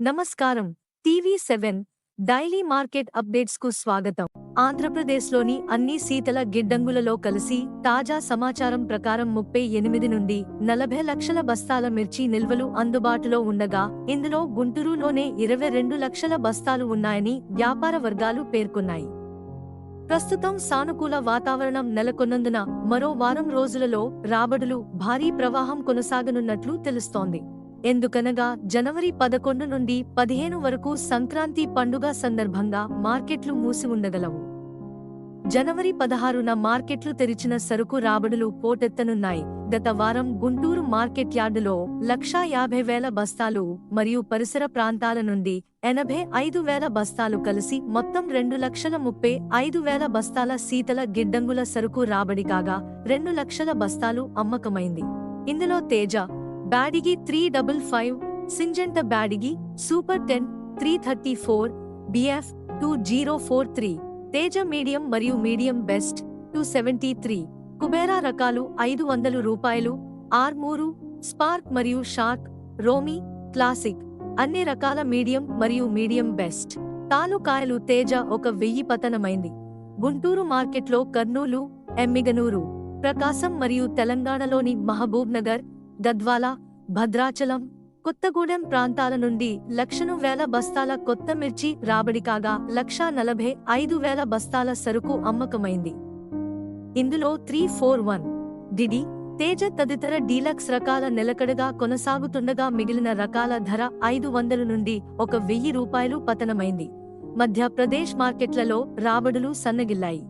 నమస్కారం. TV seven daily market అప్డేట్స్కు స్వాగతం. ఆంధ్రప్రదేశ్లోని అన్ని శీతల గిడ్డంగులలో కలిసి తాజా సమాచారం ప్రకారం ముప్పై ఎనిమిది నుండి నలభై లక్షల బస్తాల మిర్చి నిల్వలు అందుబాటులో ఉండగా ఇందులో గుంటూరులోనే ఇరవై రెండు లక్షల బస్తాలు ఉన్నాయని వ్యాపార వర్గాలు పేర్కొన్నాయి. ప్రస్తుతం సానుకూల వాతావరణం నెలకొన్నందున మరో వారం రోజులలో రాబడులు భారీ ప్రవాహం కొనసాగనున్నట్లు తెలుస్తోంది. ఎందుకనగా జనవరి పదకొండు నుండి పదిహేను వరకు సంక్రాంతి పండుగ సందర్భంగా మార్కెట్లు మూసి ఉండగలవు. జనవరి పదహారున మార్కెట్లు తెరిచిన సరుకు రాబడులు పోటెత్తనున్నాయి. గత వారం గుంటూరు మార్కెట్ యార్డులో లక్షా యాభై వేల బస్తాలు మరియు పరిసర ప్రాంతాల నుండి ఎనభై ఐదు వేల బస్తాలు కలిసి మొత్తం రెండు లక్షల ముప్పై ఐదు వేల బస్తాల శీతల గిడ్డంగుల సరుకు రాబడి కాగా రెండు లక్షల బస్తాలు అమ్మకమైంది. ఇందులో Teja Byadgi three double five Syngenta Byadgi super ten three thirty four BF two zero four three Teja medium మరియు medium best two seventy three Kubera రకాలు ఐదు వందలు రూపాయలు ఆర్మూరు స్పార్క్ మరియు షార్క్ రోమి క్లాసిక్ అన్ని రకాల మీడియం మరియు మీడియం బెస్ట్. తాలూకాయలు తేజ ఒక వెయ్యి పతనమైంది. గుంటూరు మార్కెట్లో కర్నూలు ఎమ్మిగనూరు ప్రకాశం మరియు తెలంగాణలోని మహబూబ్ నగర్ గద్వాల భద్రాచలం కొత్తగూడెం ప్రాంతాల నుండి లక్షను వేల బస్తాల కొత్త మిర్చి రాబడి కాగా లక్షా నలభై ఐదు వేల బస్తాల సరుకు అమ్మకమైంది. ఇందులో three four one D D Teja deluxe రకాల నిలకడగా కొనసాగుతుండగా మిగిలిన రకాల ధర ఐదు వందల నుండి ఒక వెయ్యి రూపాయలు పతనమైంది. మధ్యప్రదేశ్ మార్కెట్లలో రాబడులు సన్నగిల్లాయి.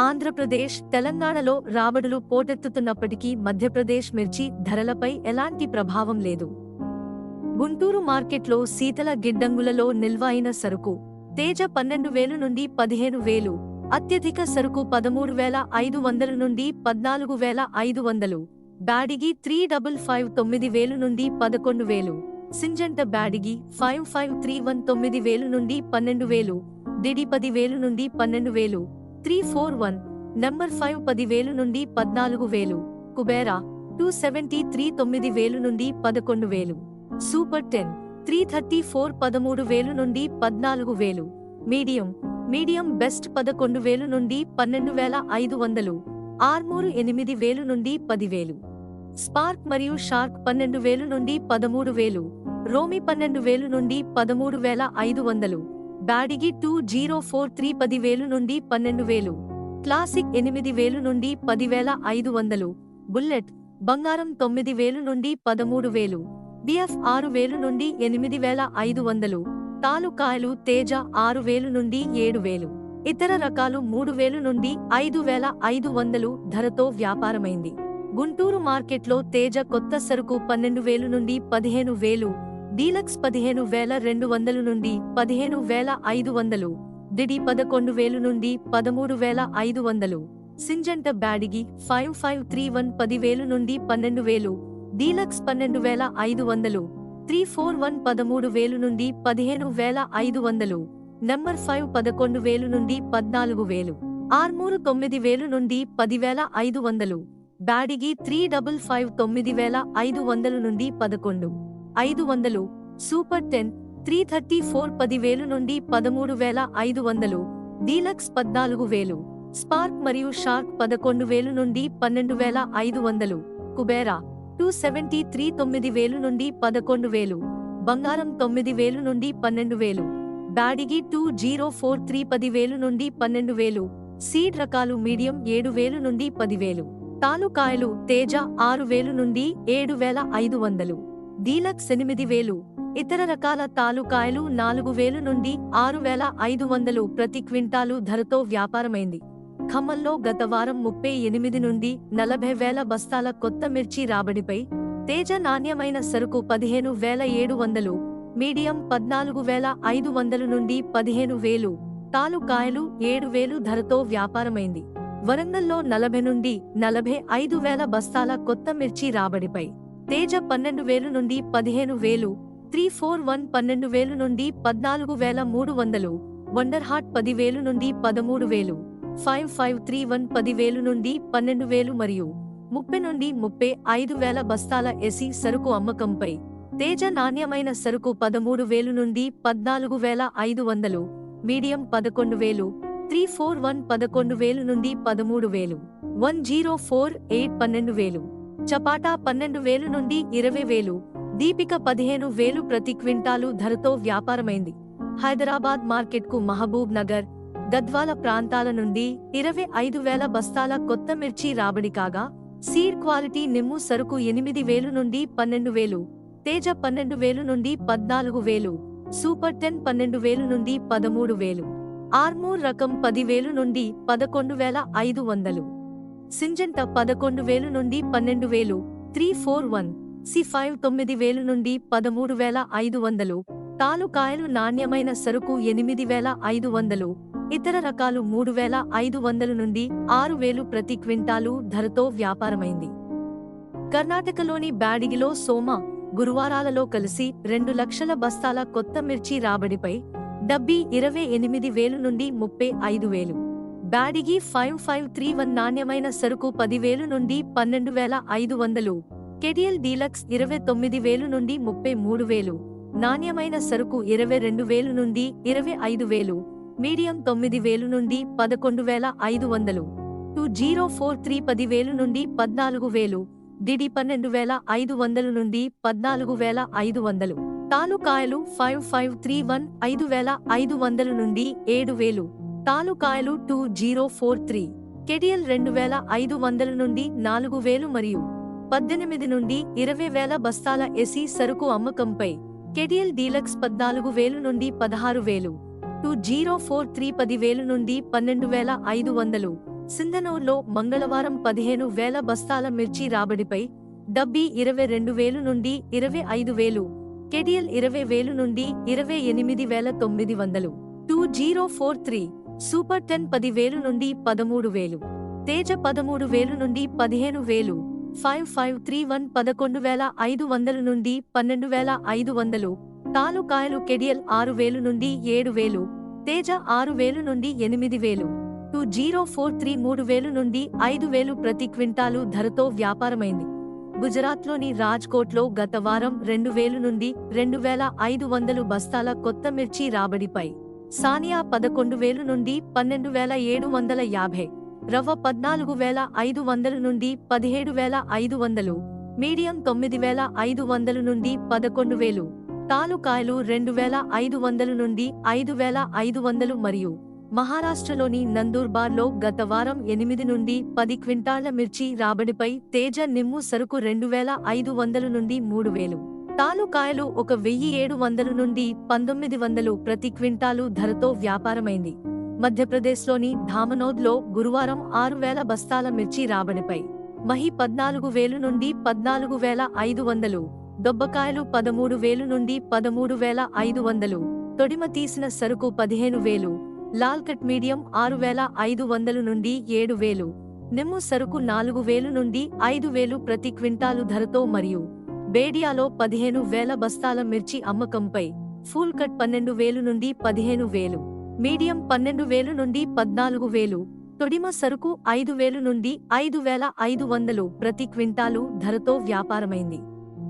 ఆంధ్రప్రదేశ్ తెలంగాణలో రాబడులు పోటెత్తుతున్నప్పటికీ మధ్యప్రదేశ్ మిర్చి ధరలపై ఎలాంటి ప్రభావం లేదు. గుంటూరు మార్కెట్లో శీతల గిడ్డంగులలో నిల్వ అయిన సరుకు తేజ పన్నెండు వేలు నుండి పదిహేను వేలు అత్యధిక సరుకు పదమూడు వేల ఐదు వందల నుండి పద్నాలుగు వేల ఐదు వందలు బ్యాడిగి త్రీ డబుల్ ఫైవ్ తొమ్మిది వేలు నుండి పదకొండు వేలు Syngenta Byadgi five five three one తొమ్మిది వేలు నుండి పన్నెండు వేలు డిడి పది వేలు నుండి పన్నెండు వేలు three four one number five పదివేలు నుండి పద్నాలుగు వేలు కుబేరా టూ సెవెంటీ త్రీ తొమ్మిది వేలు నుండి పదకొండు వేలు super ten three thirty four పదమూడు వేలు నుండి పద్నాలుగు వేలు మీడియం మీడియం బెస్ట్ పదకొండు వేలు నుండి పన్నెండు వేల ఐదు వందలు ఆర్మూరు ఎనిమిది వేలు నుండి పదివేలు స్పార్క్ మరియు షార్క్ పన్నెండు వేలు నుండి పదమూడు వేలు రోమి పన్నెండు వేలు నుండి పదమూడు వేల ఐదు వందలు Byadgi two zero four three పదివేలు నుండి పన్నెండు వేలు. క్లాసిక్ ఎనిమిది వేలు నుండి పదివేల ఐదు వందలు. బుల్లెట్ బంగారం తొమ్మిది వేలు నుండి పదమూడు వేలు. బిఎఫ్ ఆరు వేలు నుండి ఎనిమిది వేల ఐదు వందలు. తాలుకాయలు తేజ ఆరు వేలు నుండి ఏడు వేలు. ఇతర రకాలు మూడు వేలు నుండి ఐదు వేల ఐదు వందలు ధరతో వ్యాపారమైంది. గుంటూరు మార్కెట్లో తేజ కొత్త సరుకు పన్నెండు వేలు నుండి పదిహేను వేలు. డీలక్స్ పదిహేను వేల రెండు వందలు నుండి పదిహేను వేల ఐదు వందలు డిడి పదకొండు వేలు నుండి పదమూడు వేల ఐదు వందలు Syngenta Byadgi five five three one పదివేలు నుండి పన్నెండు వేలు డీలక్స్ పన్నెండు వేల ఐదు వందలు త్రీ ఫోర్ వన్ పదమూడు వేలు నుండి పదిహేను వేల ఐదు వందలు నెంబర్ ఫైవ్ పదకొండు వేలు నుండి పద్నాలుగు వేలు ఆర్మూరు తొమ్మిది వేలు నుండి పదివేల ఐదు వందలు బ్యాడిగి త్రీ డబుల్ ఫైవ్ తొమ్మిది వేల ఐదు వందలు నుండి పదకొండు. ఐదు వందలు super ten three thirty four పదివేలు నుండి పదమూడు వేల ఐదు వందలు డీలక్స్ పద్నాలుగు వేలు స్పార్క్ మరియు షార్క్ పదకొండు వేలు నుండి పన్నెండు వేల ఐదు వందలు కుబేరా టూ సెవెంటీ త్రీ తొమ్మిది వేలు నుండి పదకొండు వేలు బంగారం తొమ్మిది వేలు నుండి పన్నెండు వేలు Byadgi two zero four three పది వేలు నుండి పన్నెండు వేలు సీడ్ రకాలు మీడియం ఏడు వేలు నుండి పదివేలు తాలూకాయలు తేజ ఆరు వేలు నుండి ఏడు వేల ఐదు వందలు. డీలక్స్ ఎనిమిది వేలు. ఇతర రకాల తాలూకాయలు నాలుగు వేలు నుండి ఆరు వేల ఐదు వందలు ప్రతి క్వింటాలు ధరతో వ్యాపారమైంది. ఖమ్మంలో గత వారం ముప్పై ఎనిమిది నుండి నలభై వేల బస్తాల కొత్త మిర్చి రాబడిపై తేజ నాణ్యమైన సరుకు పదిహేను వేల ఏడు వందలు మీడియం పద్నాలుగు వేల ఐదు వందలు నుండి పదిహేను వేలు తాలూకాయలు ఏడు వేలు ధరతో వ్యాపారమైంది. వరంగల్లో నలభై నుండి నలభై ఐదు వేల బస్తాల కొత్త మిర్చి రాబడిపై తేజ పన్నెండు వేలు నుండి పదిహేను వేలు త్రీ ఫోర్ వన్ పన్నెండు వేలు నుండి పద్నాలుగు వేల మూడు వందలు వండర్ హార్ట్ పదివేలు నుండి పదమూడు వేలు ఫైవ్ ఫైవ్ త్రీ వన్ పదివేలు నుండి పన్నెండు వేలు మరియు ముప్పై నుండి ముప్పై ఐదు వేల బస్తాల ఎసి సరుకు అమ్మకంపై తేజ నాణ్యమైన సరుకు పదమూడు వేలు నుండి పద్నాలుగు వేల ఐదు వందలు మీడియం పదకొండు వేలు త్రీ ఫోర్ వన్ పదకొండు వేలు నుండి పదమూడు వేలు వన్ జీరో ఫోర్ ఎయిట్ పన్నెండు వేలు. చపాటా పన్నెండు వేలు నుండి ఇరవై వేలు దీపిక పదిహేను వేలు ప్రతి క్వింటాలు ధరతో వ్యాపారమైంది. హైదరాబాద్ మార్కెట్కు మహబూబ్ నగర్ గద్వాల ప్రాంతాల నుండి ఇరవై ఐదు వేల బస్తాల కొత్త మిర్చి రాబడి కాగా సీడ్ క్వాలిటీ నిమ్ము సరుకు ఎనిమిది వేలు నుండి పన్నెండు వేలు తేజ పన్నెండు వేలు నుండి పద్నాలుగు వేలు సూపర్ టెన్ పన్నెండు వేలు నుండి పదమూడు వేలు ఆర్మూర్ రకం పదివేలు నుండి పదకొండు వేల ఐదు వందలు. సింజంట పదకొండు వేలు నుండి పన్నెండు వేలు three four one C five తొమ్మిది వేలు నుండి పదమూడు వేల ఐదు వందలు తాలుకాయలు నాణ్యమైన సరుకు ఎనిమిది వేల ఐదు వందలు ఇతర రకాలు మూడు వేల ఐదు వందలు నుండి ఆరు వేలు ప్రతి క్వింటాలు ధరతో వ్యాపారమైంది. కర్ణాటకలోని బ్యాడిగిలో సోమ గురువారాలలో కలిసి రెండు లక్షల బస్తాల కొత్త మిర్చి రాబడిపై డబ్బీ ఇరవై ఎనిమిది వేలు నుండి ముప్పై ఐదు వేలు. Byadgi five five three one నాణ్యమైన సరుకు పదివేలు నుండి పన్నెండు వేల ఐదు వందలు. కెడియల్ డీలక్స్ ఇరవై తొమ్మిది వేలు నుండి ముప్పై మూడు వేలు. నాణ్యమైన సరుకు ఇరవై రెండు వేలు నుండి ఇరవై ఐదు వేలు. మీడియం తొమ్మిది వేలు నుండి పదకొండు వేల ఐదు వందలు. టూ జీరో ఫోర్ త్రీ పది వేలు నుండి పద్నాలుగు వేలు. డిడి పన్నెండు వేల ఐదు వందల నుండి పద్నాలుగు వేల ఐదు వందలు. తాలుకాయలు ఫైవ్ ఫైవ్ త్రీ వన్ ఐదు వేల ఐదు వందల నుండి ఏడు వేలు. తాలూకాయలు టూ జీరో ఫోర్ త్రీ కెడియల్ రెండు వేల ఐదు వందల నుండి నాలుగు వేలు మరియు పద్దెనిమిది నుండి ఇరవై వేల బస్తాల ఎసి సరుకు అమ్మకంపై కెడియల్ డీలక్స్ పద్నాలుగు వేలు నుండి పదహారు వేలు టూ జీరో ఫోర్ త్రీ పది వేలు నుండి పన్నెండు వేల ఐదు వందలు సింధనూర్లో మంగళవారం పదిహేను వేల బస్తాల మిర్చి రాబడిపై డబ్బీ ఇరవై రెండు వేలు నుండి ఇరవై ఐదు వేలు కెడియల్ ఇరవై వేలు నుండి ఇరవై ఎనిమిది వేల తొమ్మిది వందలు two zero four three super ten పదివేలు నుండి పదమూడు వేలు. తేజ పదమూడు వేలు నుండి పదిహేను వేలు. ఫైవ్ ఫైవ్ త్రీ వన్ పదకొండు వేల ఐదు వందల నుండి పన్నెండు వేల ఐదు వందలు. తాలుకాయలు కెడియల్ ఆరు వేలు నుండి ఏడు వేలు. తేజ ఆరు వేలు నుండి ఎనిమిది వేలు. టూ జీరో ఫోర్ త్రీ మూడు వేలు నుండి ఐదు వేలు ప్రతి క్వింటాలు ధరతో వ్యాపారమైంది. గుజరాత్లోని రాజ్కోట్లో గత వారం రెండు వేలు నుండి రెండు వేల ఐదు వందలు బస్తాల కొత్త మిర్చి రాబడిపై సానియా పదకొండు వేలు నుండి పన్నెండు వేల ఏడు వందల యాభై రవ పద్నాలుగు వేల ఐదు వందల నుండి పదిహేడు వేల ఐదు వందలు మీడియం తొమ్మిది వేల ఐదు వందలు నుండి పదకొండు వేలు తాలూకాయలు రెండు వేల ఐదు వందలు నుండి ఐదు వేల ఐదు వందలు మరియు మహారాష్ట్రలోని నందూర్బార్లో గత వారం ఎనిమిది నుండి పది క్వింటాళ్ళ మిర్చి రాబడిపై తేజ నిమ్ము సరుకు రెండు వేల ఐదు వందలు నుండి మూడు వేలు. తాలుకాయలు ఒక వెయ్యి ఏడు వందలు నుండి పంతొమ్మిది వందలు ప్రతి క్వింటాలు ధరతో వ్యాపారమైంది. మధ్యప్రదేశ్లోని ధామనోద్లో గురువారం ఆరు వేల బస్తాల మిర్చి రాబడిపై మహి పద్నాలుగు వేలు నుండి పద్నాలుగు వేల ఐదు వందలు దొబ్బకాయలు పదమూడు వేలు నుండి పదమూడు వేల ఐదు వందలు తొడిమ తీసిన సరుకు పదిహేను వేలు లాల్కట్ మీడియం ఆరు వేల ఐదు వందలు నుండి ఏడు వేలు నిమ్ము సరుకు నాలుగు వేలు నుండి ఐదు వేలు ప్రతి క్వింటాలు ధరతో మరియు బేడియాలో పదిహేను వేల బస్తాల మిర్చి అమ్మకంపై ఫుల్ కట్ పన్నెండు వేలు నుండి పదిహేను వేలు మీడియం పన్నెండు వేలు నుండి పద్నాలుగు వేలు తొడిమ సరుకు ఐదు వేలు నుండి ఐదు వేల ఐదు వందలు ప్రతి క్వింటాలు ధరతో వ్యాపారమైంది.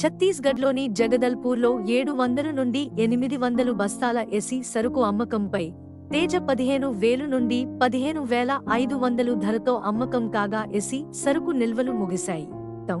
ఛత్తీస్గఢ్లోని జగదల్పూర్లో ఏడు వందల నుండి ఎనిమిది వందలు బస్తాల ఎసి సరుకు అమ్మకంపై తేజ పదిహేను వేలు నుండి పదిహేను వేల ఐదు వందలు ధరతో అమ్మకం కాగా ఎసి సరుకు నిల్వలు ముగిశాయి. తం